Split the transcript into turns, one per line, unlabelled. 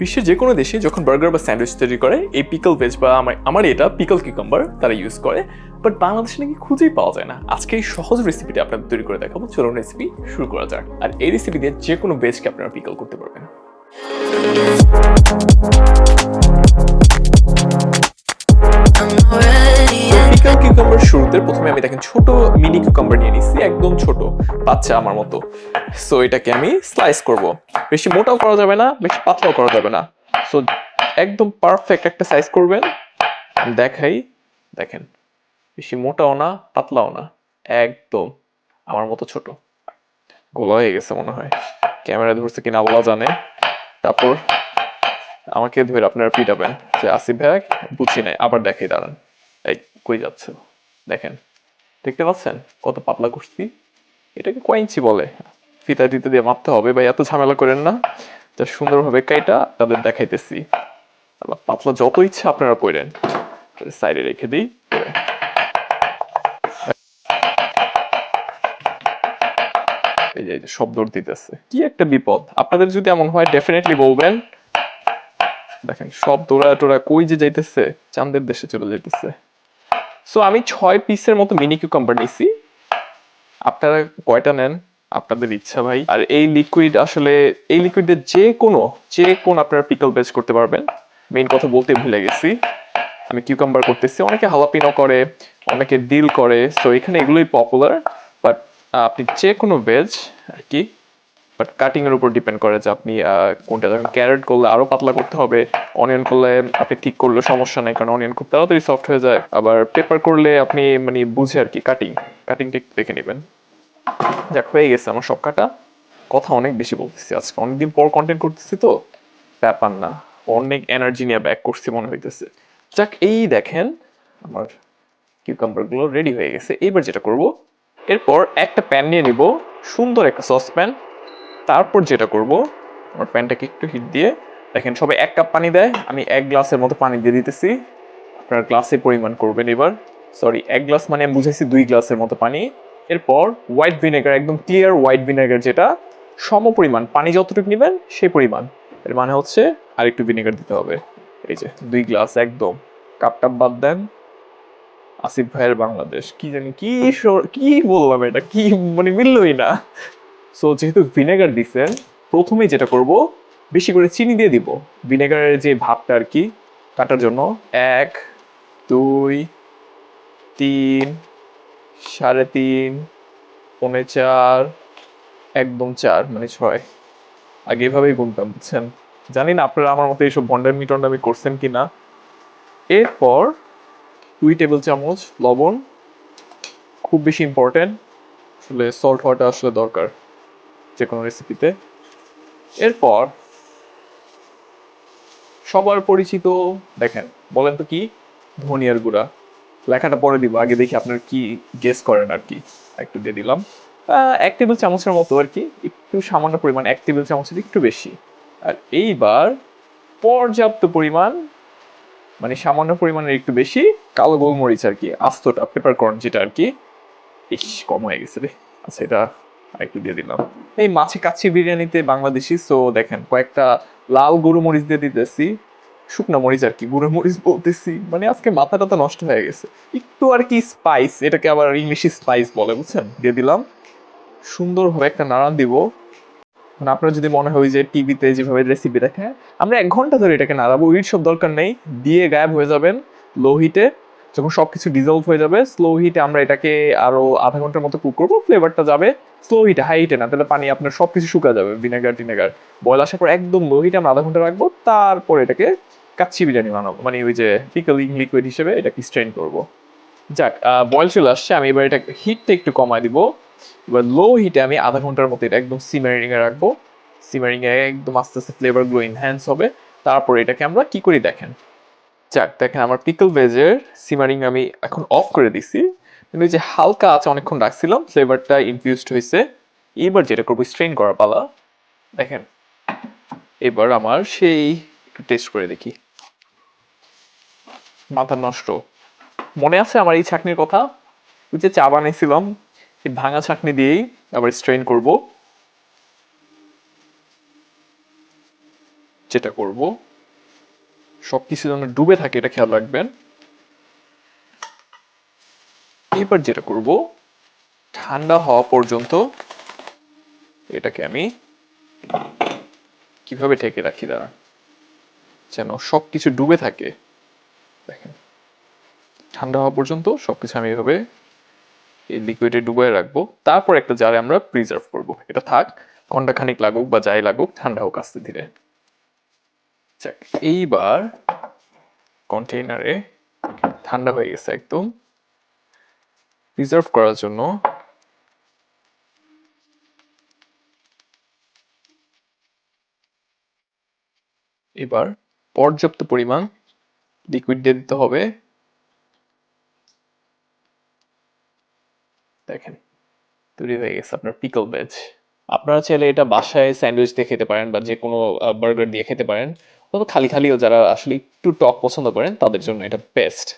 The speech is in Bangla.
বিশ্বের যে কোনো দেশে যখন বার্গার বা স্যান্ডউইচ তৈরি করে, এই পিকল ভেজ বা আমার এটা পিকল কিকম্বার তারা ইউজ করে বাট বাংলাদেশে নাকি খুঁজেই পাওয়া যায় না। আজকে এই সহজ রেসিপিটা আপনাদের তৈরি করে দেখাবো। চলুন রেসিপি শুরু করা যাক। আর এই রেসিপি দিয়ে যে কোনো ভেজকে আপনারা পিকল করতে পারবেন। শুরুতে প্রথমে আমি দেখেন ছোট মিনি কিউকাম্বার নিয়ে নিচ্ছি একদম ছোট, বাচ্চা আমার মতো। সো এটাকে আমি স্লাইস করব। বেশি মোটাও করা যাবে না, বেশি পাতলাও করা যাবে না। সো একদম পারফেক্ট একটা সাইজ করবেন। দেখাই, দেখেন, বেশি মোটাও না, পাতলাও না, একদম আমার মতো ছোট। গোলা হয়ে গেছে মনে হয়। ক্যামেরা ধরছে কিনা বলা জানে। তারপর আমাকে ধরে আপনারা পিটাবেন। যে আসিফ ভাই, বুঝি নাই, আবার দেখাই, দাঁড়ান। এই, কই যাচ্ছে দেখেন, দেখতে পাচ্ছেন কত পাতলা করছি এটাকে কয়েঞ্চি বলে। ফিতা দিতে দিয়ে মাপতে হবে বা এত ঝামেলা করেন না। যা সুন্দরভাবে কাইটা তাদের দেখাইতেছি। পাতলা যত ইচ্ছা আপনারা করেন সাইডে রেখে দিই। এই যে শব্দ দিতেছে। কি একটা বিপদ। আপনাদের যদি এমন হয় ডেফিনেটলি বলবেন। দেখেন, সব দৌড়া টোড়া কই যে যাইতেছে? চাঁদের দেশে চলে যাইতেছে। সো আমি ছয় পিসের মতো মিনি কিউকাম্বার নিছি। আপনারা কয়টা নেন? আপনাদের ইচ্ছা ভাই। আর এই লিকুইড আসলে, এই লিকুইডের যে কোনো, যে কোন আপনারা পিকল বেচ করতে পারবেন। মেইন কথা বলতে ভুলে গেছি। আমি কিউকাম্বার করতেছি। অনেকে হালাপিনো করে, অনেকে ডিল করে। সো এখানে এগুলোই পপুলার বাট আপনি যে কোনো ভেজ আর কি বাট কাটিং এর উপর ডিপেন্ড করে যে আপনি কোনটা। যখন ক্যারেট করলে আরও পাতলা করতে হবে অনিয়ন করলে আপনি ঠিক করলে সমস্যা নাই, কারণ অনিয়ন খুব তাড়াতাড়ি সফট হয়ে যায়। আবার পেপার করলে আপনি মানে বুঝে আর কি কাটিং একটু দেখে নেবেন। যাক, হয়ে গেছে আমার সব কাটা। কথা অনেক বেশি বলতেছি আজকে। অনেকদিন পর কন্টেন্ট করতেছি তো। ব্যাপার না। অনেক এনার্জি নিয়ে ব্যাক করছি মনে হইতেছে। যাক, এই দেখেন, আমার কিউকাম্বারগুলো রেডি হয়ে গেছে। এবার যেটা করব, এরপর একটা প্যান নিয়ে নিব। সুন্দর একটা সস প্যান তারপর যেটা করব, আমার প্যানটাকে একটু হিট দিয়ে, দেখেন সবাই এক কাপ পানি দেয়, আমি এক গ্লাসের মতো পানি দিয়ে দিতেছি। আপনার গ্লাসে পরিমাণ করবেন এবার। সরি এক গ্লাস মানে আমি বুঝাইছি দুই গ্লাসের মতো পানি। এরপর হোয়াইট ভিনেগার একদম ক্লিয়ার হোয়াইট ভিনেগার যেটা, সম পরিমাণ, পানি যতটুকু নেবেন সেই পরিমাণ। এর মানে হচ্ছে আর একটু ভিনেগার দিতে হবে। এই যে দুই গ্লাস একদম। কাপ টাপ বাদ দেন। আসিফ ভাইয়ের বাংলাদেশ, কি জানি কি কি বললাম এটা? কি মানে মিললই না। সো যেহেতু ভিনেগার দিচ্ছেন প্রথমেই যেটা করব, বেশি করে চিনি দিয়ে দিব। ভিনেগারের যে ভাবটা আর কি কাটার জন্য এক, দুই, তিন, সাড়ে তিন, পৌনে চার, একদম চার মানে ছয়। আগে এভাবেই গুনতাম, বুঝছেন? জানি না আপনারা আমার মতো এইসব ভন্ডামি আমি করছেন কি না এরপর দুই টেবিল চামচ লবণ, খুব বেশি ইম্পর্টেন্ট আসলে সল্ট হওয়াটা আসলে দরকার। যে কোনো রেসিপিতে এরপর, সবার পরিচিত, দেখেন, বলেন তো কি? ধনিয়ার গুঁড়া। লেখাটা পরে দিব, আগে দেখি আপনার কি গেস করেন আর কি। একটু দিয়ে দিলাম। এক টেবিল চামচের মতো আর কি, একটু সামান্য পরিমাণ, এক টেবিল চামচের একটু বেশি। আর এইবার, পর্যাপ্ত পরিমাণ মানে সামান্য পরিমাণের একটু বেশি, কালো গোলমরিচ আর কি, আস্তটা পেপার কর্ন যেটা আর কি। কম হয়ে গেছে রে। আচ্ছা এটা আরেকটু দিয়ে দিলাম। এই মাছে কাচ্চি বিরিয়ানিতে বাংলাদেশি সো দেখেন কয়েকটা লাল গুঁড়ো মরিচ দিয়ে দিতেছি, শুকনো মরিচ আর কি, গুঁড়ো মরিচ বলতেছি মানে আজকে মাথা টাথা নষ্ট হয়ে গেছে। একটু আর কি স্পাইস এটাকে আবার ইংলিশে স্পাইস বলে, বুঝছেন? দিয়ে দিলাম। সুন্দরভাবে একটা নাড়া দিব। মানে আপনার যদি মনে হয় যে টিভিতে যেভাবে রেসিপি দেখে আমরা এক ঘণ্টা ধরে এটাকে নাড়াবো ওইট সব দরকার নেই, দিয়ে গায়েব হয়ে যাবেন লো হিটে যখন সবকিছু ডিজলভ হয়ে যাবে স্লো হিটে আমরা এটাকে আরও আধা ঘণ্টার মতো কুক করব ফ্লেভারটা যাবে স্লো হিটে হাই হিটে না, তাহলে পানি আপনার সবকিছু শুকা যাবে ভিনেগার টিনেগার বয়ল আসার পর একদম লো হিটে আমরা আধা ঘণ্টা রাখব, তারপর এটাকে কাচ্চি বিরিয়ানি বানাবো মানে ওই যে পিকলিং লিকুইড হিসেবে এটাকে স্ট্রেন করব। যাক বয়েল চলে আসছে, আমি এবার এটা হিটটা একটু কমায় দিব। এবার লো হিটে আমি আধা ঘণ্টার মতো এটা একদম সিমারিং এ রাখব। সিমারিং এ একদম আস্তে আস্তে ফ্লেভারগুলো এনহ্যান্স হবে। তারপর এটাকে আমরা কি করি দেখেন? যাক দেখেন আমার পিকল ভেজের সিমারিং আমি এখন অফ করে দিছি। কিন্তু যে হালকা আছে অনেকক্ষণ রাখছিলাম ফ্লেভারটা ইনফিউজড হয়েছে। এবার যেটা করব স্ট্রেন করা পালা। দেখেন, এবার আমার সেই টেস্ট করে দেখি। মাথা নষ্ট। মনে আছে আমার এই ছাকনির কথা? ওই যে চা বানিয়েছিলাম এই ভাঙা ছাকনি দিয়েই আবার স্ট্রেন করব। যেটা করব সব কিছু যেন ডুবে থাকে, এটা খেয়াল রাখবেন। এবার যেটা করব, ঠান্ডা হওয়া পর্যন্ত এটাকে আমি কীভাবে ঢেকে রাখি দাঁড়া যেন সব কিছু ডুবে থাকে। দেখেন, ঠান্ডা হওয়া পর্যন্ত সবকিছু আমি এভাবে এই লিকুইডে ডুবিয়ে রাখব। তারপর একটা জারে আমরা প্রিজার্ভ করব। এটা থাক ঘণ্টা খানিক লাগুক বা যাই লাগুক, ঠান্ডা হোক আস্তে ধীরে। এইবার কন্টেইনারে ঠান্ডা হয়ে গেছে একদম। প্রিজার্ভ করার জন্য এবার পর্যাপ্ত পরিমাণ লিকুইড দিয়ে দিতে হবে। দেখেন, তৈরি হয়ে গেছে আপনার পিকল ভেজ আপনারা চাইলে এটা বাসায় স্যান্ডউইচ দিয়ে খেতে পারেন বা যে কোনো বার্গার দিয়ে খেতে পারেন। অথবা খালি খালিও যারা আসলে একটু টক পছন্দ করেন তাদের জন্য এটা বেস্ট